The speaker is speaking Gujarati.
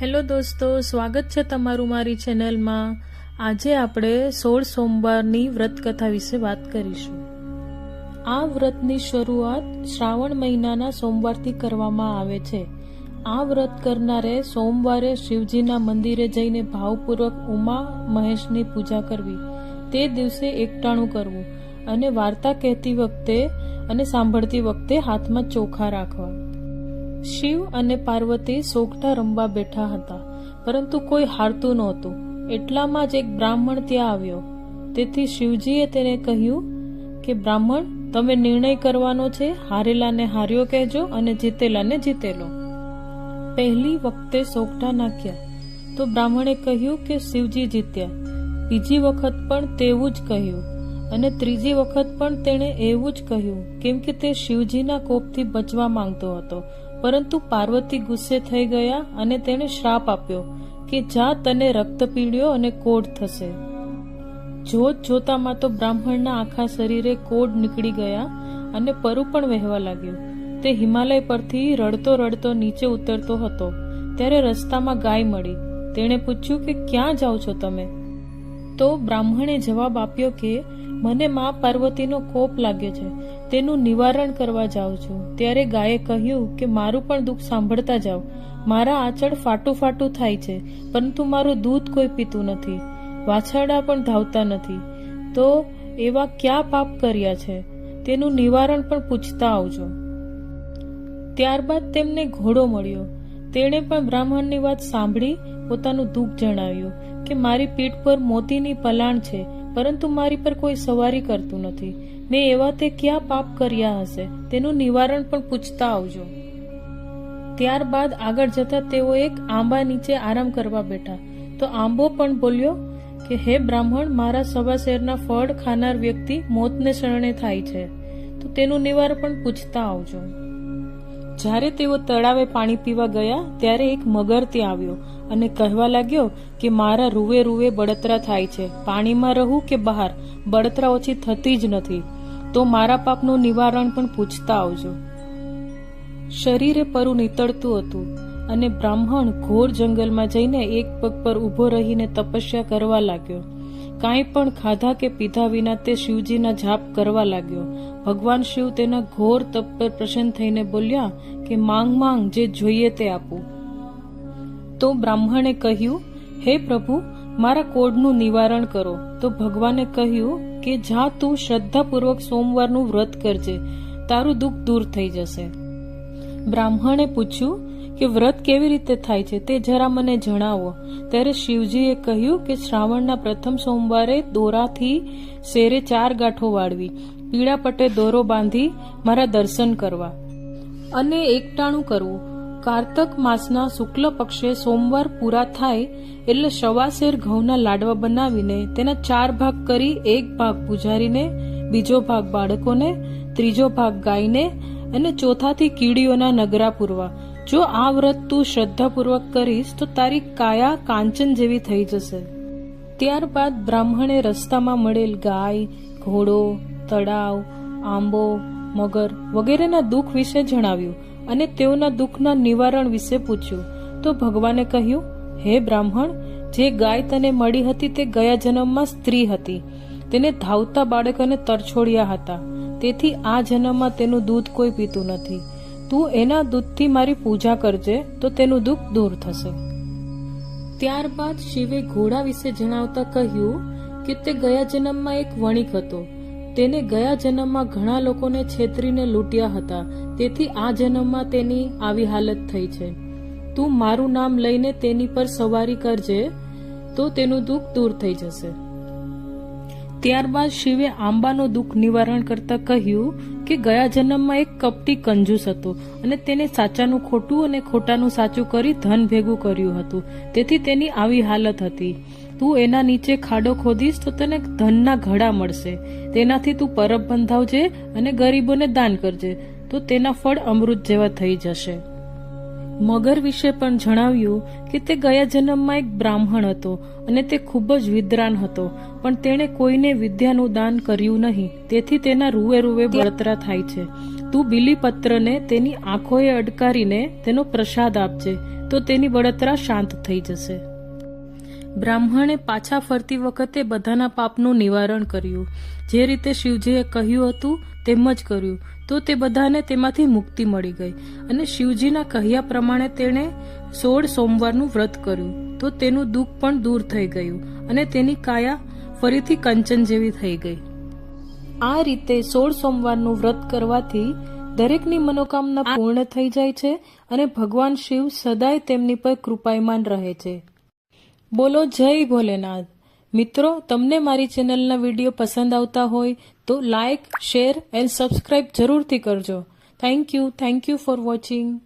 હેલો દોસ્તો, સ્વાગત છે તમારું મારી ચેનલમાં. આજે આપણે સોળ સોમવારની વ્રત કથા વિશે વાત કરીશું. આ વ્રતની શરૂઆત શ્રાવણ મહિનાના સોમવારથી કરવામાં આવે છે. આ વ્રત કરનારે સોમવારે શિવજીના મંદિરે જઈને ભાવપૂર્વક ઉમા મહેશની પૂજા કરવી, તે દિવસે એકટાણું કરવું અને વાર્તા કહેતી વખતે અને સાંભળતી વખતે હાથમાં ચોખા રાખવા. શિવ અને પાર્વતી સોગઠા રમવા બેઠા હતા. પરંતુ કોઈ હારતું નહોતું. એટલામાં જ એક બ્રાહ્મણ ત્યાં આવ્યો. તેથી શિવજીએ તેને કહ્યું કે, બ્રાહ્મણ, તમે નિર્ણય કરવાનો છે. હારેલાને હાર્યો કહેજો અને જીતેલાને જીતેલો. પહેલી વખતે સોગઠા નાખ્યા. તો બ્રાહ્મણે કહ્યું કે, શિવજી જીત્યા. બીજી વખત પણ તેવું જ કહ્યું. અને ત્રીજી વખત પણ તેણે એવું જ કહ્યું, કેમ કે તે શિવજીના કોપથી બચવા માંગતો હતો. પરંતુ પાર્વતી ગુસ્સે થઈ ગયા અને તેણે શ્રાપ આપ્યો કે જા તને રક્ત પીડ્યો અને કોઢ થશે. જોત જોતામાં તો બ્રાહ્મણના આખા શરીરે કોઢ નીકળી ગયા અને પરુ પણ વહેવા લાગ્યું. તે હિમાલય પરથી રડતો રડતો નીચે ઉતરતો હતો. ત્યારે રસ્તામાં ગાય મળી. તેણે પૂછ્યું કે ક્યાં જાઓ છો તમે? તો બ્રાહ્મણે જવાબ આપ્યો કે મને મા પાર્વતીનો કોપ લાગ્યો છે. તેનું નિવારણ કરવા જાઉં છું. ત્યારે ગાયે કહ્યું કે મારું પણ દુઃખ સાંભળતા જાઓ. મારા આંચળ ફાટું ફાટું થાય છે, પરંતુ મારું દૂધ કોઈ પીતું નથી. વાછરડા પણ ધાવતા નથી. તો એવા ક્યાં પાપ કર્યા છે? તેનું નિવારણ પણ પૂછતા આવજો. ત્યારબાદ તેમને ઘોડો મળ્યો. તેણે પણ બ્રાહ્મણની વાત સાંભળી પોતાનું દુઃખ જણાવ્યું કે મારી પીઠ પર મોતીની પલાણ છે, પરંતુ મારી પર કોઈ સવારી કરતું નથી. મેં એવા તે ક્યાં પાપ કર્યા હશે? તેનું નિવારણ પણ પૂછતા આવજો. ત્યારબાદ આગળ જતા તેઓ એક આંબા નીચે આરામ કરવા બેઠા. તો આંબો પણ બોલ્યો કે, હે બ્રાહ્મણ, મારા સવા શેરના ફળ ખાનાર વ્યક્તિ મોતને શરણે થાય છે. તો તેનું નિવારણ પણ પૂછતા આવજો. જ્યારે તેઓ તળાવે પાણી પીવા ગયા, ત્યારે એક મગર ત્યાં આવ્યો અને કહેવા લાગ્યો કે મારા રૂવે રૂવે બળતરા થાય છે. પાણીમાં રહું કે બહાર? બળતરા ઓછી થતી જ નથી. તો મારા પાપનું નિવારણ પણ પૂછતા આવજો. શરીરે પરું નીતળતું હતું અને બ્રાહ્મણ ઘોર જંગલમાં જઈને એક પગ પર ઊભો રહીને તપસ્યા કરવા લાગ્યો. કાંઈ પણ ખાધા કે પીધા વિના તે શિવજીના જાપ કરવા લાગ્યો. ભગવાન શિવ તેના ઘોર તપ પર પ્રસન્ન થઈને બોલ્યા કે, માંગ માંગ, જે જોઈએ તે આપું. તો બ્રાહ્મણે કહ્યું, હે પ્રભુ, મારા કોડનું નિવારણ કરો. તો ભગવાને કહ્યું કે, જા તું શ્રદ્ધાપૂર્વક સોમવારનું વ્રત કરજે, તારું દુઃખ દૂર થઈ જશે. બ્રાહ્મણે પૂછ્યું કે વ્રત કેવી રીતે થાય છે તે જરા મને જણાવો. ત્યારે શિવજીએ કહ્યું કે શ્રાવણના પ્રથમ સોમવારે દોરાથી શેરે ચાર ગાંઠો વાળવી. પીળા પટે દોરો બાંધી મારા દર્શન કરવા. અને એકટાણું કરવું. કાર્તક માસના શુક્લ પક્ષે સોમવાર પૂરા થાય એટલે સવાશેર ઘઉંના લાડવા બનાવીને તેના ચાર ભાગ કરી એક ભાગ પૂજારીને, બીજો ભાગ બાળકોને, ત્રીજો ભાગ ગાયને અને ચોથાથી કીડીઓના નગરા પૂરવા. જો આ વ્રત તું શ્રદ્ધાપૂર્વક કરીશ, તો તારી કાયા કાંચન જેવી થઈ જશે. ત્યારબાદ બ્રાહ્મણે રસ્તામાં મળેલ ગાય, ઘોડો, તળાવ, આંબો, મગર વગેરેના દુઃખ વિશે જણાવ્યું અને તેઓના દુઃખના નિવારણ વિશે પૂછ્યું. તો ભગવાને કહ્યું, હે બ્રાહ્મણ, જે ગાય તને મળી હતી તે ગયા જન્મમાં સ્ત્રી હતી. તેને ધાવતા બાળકોને તરછોડ્યા હતા. તેથી આ જન્મમાં તેનું દૂધ કોઈ પીતું નથી. તું એના દૂધથી મારી પૂજા કરજે, તો તેનું દુઃખ દૂર થશે. ત્યારબાદ શિવે ઘોડા વિશે જણાવતા કહ્યું કે તે ગયા જન્મમાં એક વણિક હતો. તેને ગયા જન્મમાં ઘણા લોકોને છેતરીને લૂંટ્યા હતા. તેથી આ જન્મમાં તેની આવી હાલત થઈ છે. તું મારું નામ લઈને તેની પર સવારી કરજે, તો તેનું દુઃખ દૂર થઈ જશે. ત્યારબાદ શિવે આંબાનો દુઃખ નિવારણ કરતા કહ્યું કે ગયા જન્મમાં એક કપટી કંજૂસ હતો અને તેને સાચાનું ખોટું અને ખોટાનું સાચું કરી ધન ભેગું કર્યું હતું. તેથી તેની આવી હાલત હતી. તું એના નીચે ખાડો ખોદીશ તો તને ધનના ઘડા મળશે. તેનાથી તું પરબ બંધાવજે અને ગરીબોને દાન કરજે. તો તેના ફળ અમૃત જેવા થઈ જશે. મગર વિશે પણ જણાવ્યું કે તે ગયા જન્મમાં એક બ્રાહ્મણ હતો અને તે ખૂબ જ વિદ્વાન હતો પણ તેણે કોઈને વિદ્યાનું દાન કર્યું નહીં. તેથી તેના રૂએ રૂએ બળતરા થાય છે. તું બિલીપત્રને તેની આંખોએ અડકારીને તેનો પ્રસાદ આપજે તો તેની બળતરા શાંત થઈ જશે. બ્રાહ્મણે પાછા ફરતી વખતે બધાના પાપનું નિવારણ કર્યું. જે રીતે શિવજીએ કહ્યું હતું તેમ જ કર્યું. તો તે બધાને તેમાંથી મુક્તિ મળી ગઈ અને શિવજીના કહ્યા પ્રમાણે તેણે સોળ સોમવારનું વ્રત કર્યું. તો તેનું દુઃખ પણ દૂર થઈ ગયું અને તેની કાયા ફરીથી કંચન જેવી થઈ ગઈ. આ રીતે સોળ સોમવારનું વ્રત કરવાથી દરેકની મનોકામના પૂર્ણ થઈ જાય છે અને ભગવાન શિવ સદાય તેમની પર કૃપાયમાન રહે છે. બોલો, જય ભોલેનાથ. મિત્રો, તમને મારી ચેનલના વીડિયો પસંદ આવતા હોય તો લાઇક શેર એન્ડ સબસ્ક્રાઇબ જરૂરથી કરજો. Thank you thank you for watching